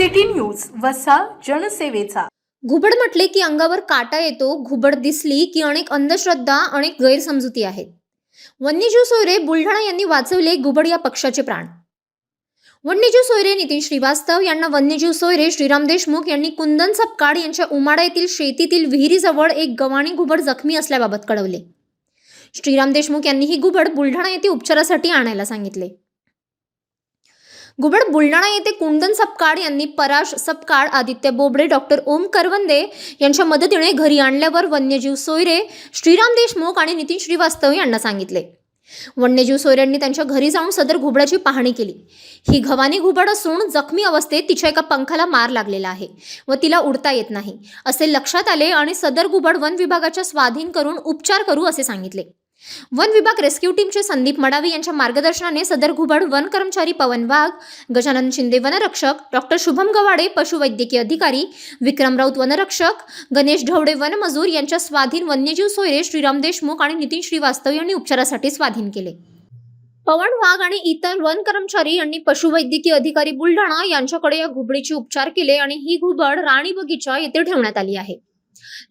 City news वसा जनसेवेचा. घुबड म्हटले की अंगावर काटा येतो घुबड दिसली की अनेक अंधश्रद्धा अनेक गैरसमजुती आहेत. वन्यजीव सोयरे बुलढाणा यांनी वाचवले घुबड या पक्षाचे प्राण. वन्यजीव सोयरे नितीन श्रीवास्तव यांना वन्यजीव सोयरे श्रीराम देशमुख यांनी कुंदन सपकाळ यांच्या उमाडा येथील शेतीतील विहिरीजवळ एक गवाणी घुबड जखमी असल्याबाबत कळवले. श्रीराम देशमुख यांनी ही घुबड बुलढाणा येथे उपचारासाठी आणायला सांगितले. घुबड बुलढाणा येथे कुंदन सपकाळ यांनी पराश सपकाळ आदित्य बोबडे डॉक्टर ओम करवंदे यांच्या मदतीने घरी आणल्यावर वन्यजीव सोयरे श्रीराम देशमुख आणि नितीन श्रीवास्तव यांना सांगितले. वन्यजीव सोयऱ्यांनी त्यांच्या घरी जाऊन सदर घुबडाची पाहणी केली. ही घवानी घुबड असून जखमी अवस्थेत तिच्या एका पंखाला मार लागलेला आहे व तिला उडता येत नाही असे लक्षात आले आणि सदर घुबड वन विभागाच्या स्वाधीन करून उपचार करू असे सांगितले. वन विभाग रेस्क्यू टीमचे संदीप मडावी यांच्या मार्गदर्शनाने सदर घुबड वन कर्मचारी पवन वाघ गजानन शिंदे वनरक्षक डॉक्टर शुभम गवाडे पशुवैद्यकीय अधिकारी विक्रम राऊत वनरक्षक गणेश ढवडे वनमजूर यांच्या स्वाधीन वन्यजीव सोयरे श्रीराम देशमुख आणि नितीन श्रीवास्तव यांनी उपचारासाठी स्वाधीन केले. पवन वाघ आणि इतर वन कर्मचारी यांनी पशुवैद्यकीय अधिकारी बुलढाणा यांच्याकडे या घुबडीचे उपचार केले आणि ही घुबड राणी बगीचा येथे ठेवण्यात आली आहे.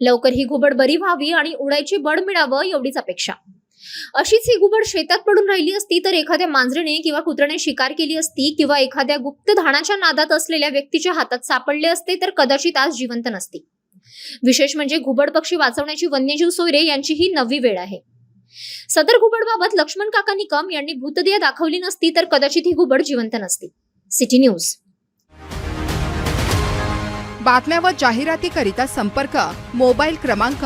लवकर ही घुबड बरी व्हावी आणि उडायची बळ मिळावं एवढीच अपेक्षा. अशीच ही घुबड शेतात पडून राहिली असती तर एखाद्या मांजरीने किंवा कुत्र्याने शिकार केली असती किंवा एखाद्या गुप्त धानाच्या नादात असलेल्या व्यक्तीच्या हातात सापडले असते तर कदाचित आज जिवंत नसती. विशेष म्हणजे घुबड पक्षी वाचवण्याची वन्यजीव सोयरे यांची ही नवी वेळ आहे. सदर घुबडबाबत लक्ष्मण काका निकम यांनी भूतदेह दाखवली नसती तर कदाचित ही घुबड जिवंत नसती. City news. बातम्या व जाहिरातीकरिता संपर्क मोबाईल क्रमांक